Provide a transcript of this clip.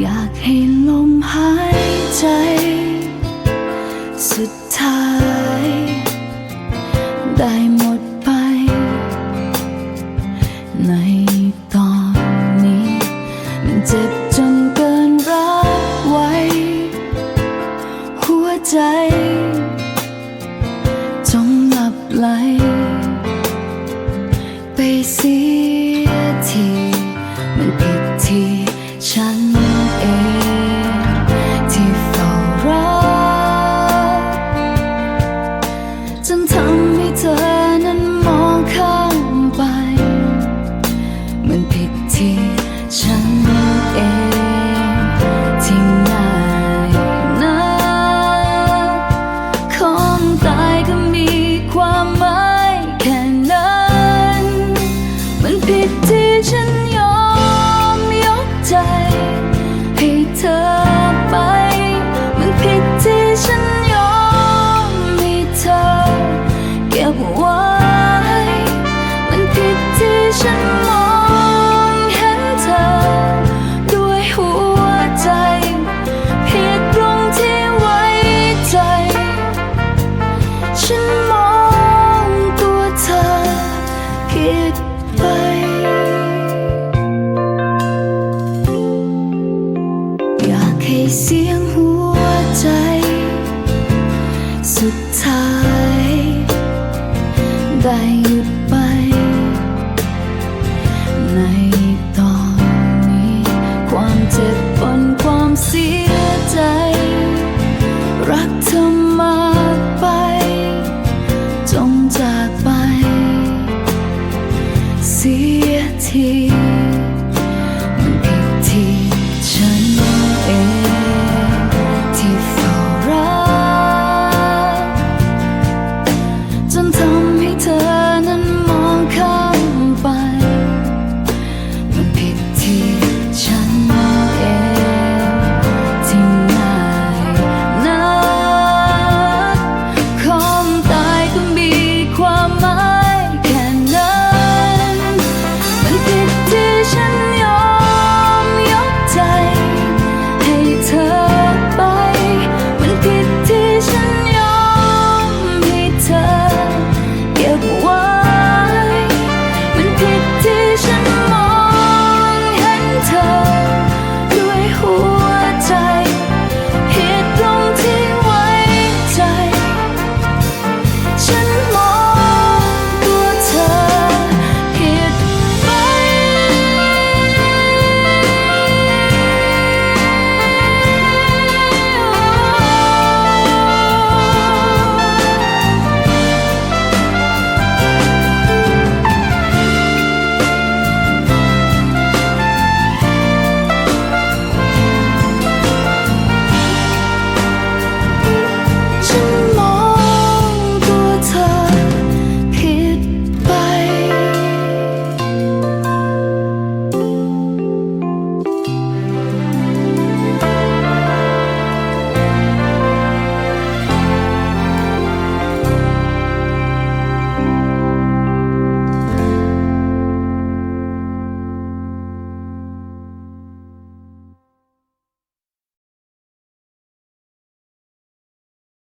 อยากให้ลมหายใจ สุดท้าย ได้หมดไป ในตอนนี้ มันเจ็บจนเกินรับไว้ หัวใจจมหลับไหล ไปเสีย เสียงหัวใจ สุดท้าย ได้หยุดไป ในตอนนี้ ความเจ็บปนความเสียใจ รักเธอมาไป จงจากไป เสียที 什么